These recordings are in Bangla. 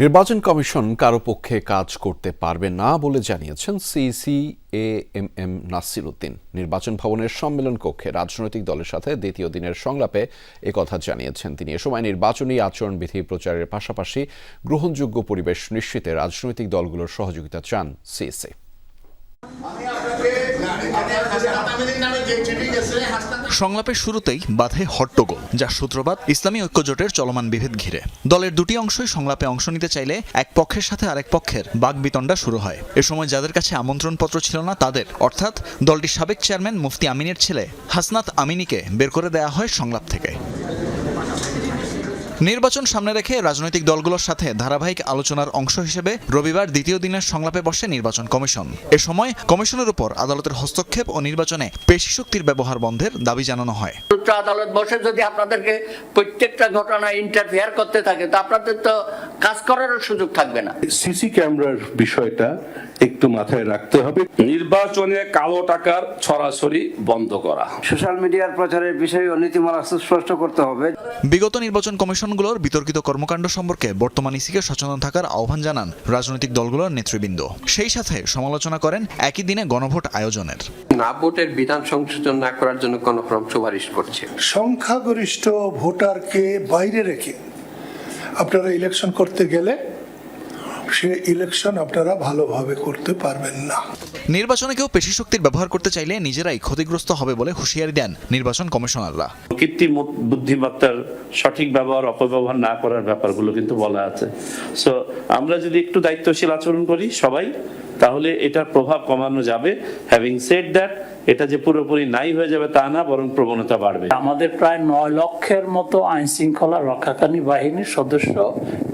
নির্বাচন কমিশন কারও পক্ষে কাজ করতে পারবে না বলে জানিয়েছেন CC A M M Nasir Uddin. নির্বাচন ভবনের সম্মেলন কক্ষে রাজনৈতিক দলের সাথে দ্বিতীয় দিনের সংলাপে একথা জানিয়েছেন তিনি। এ সময় নির্বাচনী আচরণবিধি প্রচারের পাশাপাশি গ্রহণযোগ্য পরিবেশ নিশ্চিতে রাজনৈতিক দলগুলোর সহযোগিতা চান সিএসি সংলাপের শুরুতেই বাধে হট্টগোল যার সূত্রপাত ইসলামী ঐক্যজোটের চলমান বিভেদ ঘিরে। দলের দুটি অংশই সংলাপে অংশ নিতে চাইলে এক পক্ষের সাথে আরেক পক্ষের বাগবিতণ্ডা শুরু হয়। এ সময় যাদের কাছে আমন্ত্রণপত্র ছিল না, তাদের, অর্থাৎ দলটির সাবেক চেয়ারম্যান মুফতি আমিনের ছেলে হাসনাত আমিনীকে বের করে দেয়া হয় সংলাপ থেকে। নির্বাচন সামনে রেখে রাজনৈতিক দলগুলোর সাথে ধারাবাহিক আলোচনার অংশ হিসেবে রবিবার দ্বিতীয় দিনের সংলাপে বসে নির্বাচন কমিশন। এ সময় কমিশনের উপর আদালতের হস্তক্ষেপ ও নির্বাচনে পেশি শক্তির ব্যবহার বন্ধের দাবি জানানো হয়। উচ্চ আদালত বসে যদি আপনাদেরকে প্রত্যেকটা ঘটনা ইন্টারফেয়ার করতে থাকে, তো আপনাদের তো কাজ করারও সুযোগ থাকবে না। সিসি ক্যামেরার বিষয়টা একটু মাথায় রাখতে হবে। নির্বাচনে কালো টাকার ছড়াছড়ি বন্ধ করা। সোশ্যাল মিডিয়ার প্রচারের বিষয়ে নীতিমালা সুস্পষ্ট করতে হবে। বিগত নির্বাচন কমিশনগুলোর বিতর্কিত কর্মকাণ্ড সম্পর্কে বর্তমান ইসিকে সচেতন থাকার আহ্বান জানান রাজনৈতিক দলগুলোর নেতৃবৃন্দ। সেই সাথে সমালোচনা করেন একই দিনে গণভোট আয়োজনের। না ভোটের বিধান সংশোধন না করার জন্য গণফ্রম সুপারিশ করছে। সংখ্যাগরিষ্ঠ ভোটারকে বাইরে রেখে আপনারা ইলেকশন করতে গেলে সে ইলেকশন আপনারা ভালোভাবে করতে পারবেন না। নির্বাচনে কেউ পেশি শক্তির ব্যবহার করতে চাইলে নিজেরাই ক্ষতিগ্রস্ত হবে বলে হুঁশিয়ারি দেন নির্বাচন কমিশনাররা। কৃত্রিম বুদ্ধিমত্তার সঠিক ব্যবহার অপব্যবহার না করার ব্যাপারগুলো কিন্তু বলা আছে। সো আমরা যদি একটু দায়িত্বশীল আচরণ করি সবাই তাহলে এটার প্রভাব কমানো যাবে। হ্যাভিং সেড দ্যাট এটা যে পুরোপুরি নাই হয়ে যাবে তা না বরং প্রবণতা বাড়বে। আমাদের প্রায় নয় লক্ষের মতো আইন শৃঙ্খলা রক্ষাকারী বাহিনীর সদস্য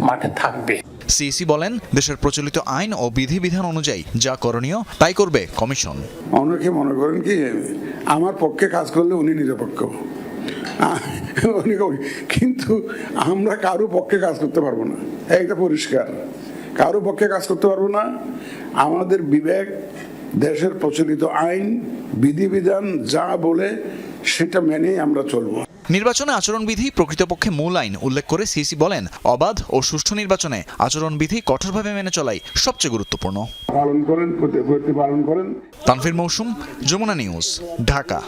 মাঠে থাকবে। সিইসি বলেন, দেশের প্রচলিত আইন ও বিধিবিধান অনুযায়ী যা করণীয় তাই করবে কমিশন। অনেকে মনে করেন কি, আমার পক্ষে কাজ করলে উনি নিরপেক্ষ। কিন্তু আমরা কারও পক্ষে কাজ করতে পারব না। একটা পরিষ্কার। কারও পক্ষে কাজ করতে পারব না। আমাদের বিবেক, দেশের প্রচলিত আইন, বিধিবিধান যা বলে সেটা মেনেই আমরা চলবো। নির্বাচনে আচরণবিধি প্রকৃতপক্ষে মূল আইন উল্লেখ করে সিসি বলেন অবাধ ও সুষ্ঠু নির্বাচনে আচরণবিধি কঠোরভাবে মেনে চলাই সবচেয়ে গুরুত্বপূর্ণ। পালন করেন পালন করেন। তানফির মৌসুম যমুনা নিউজ ঢাকা।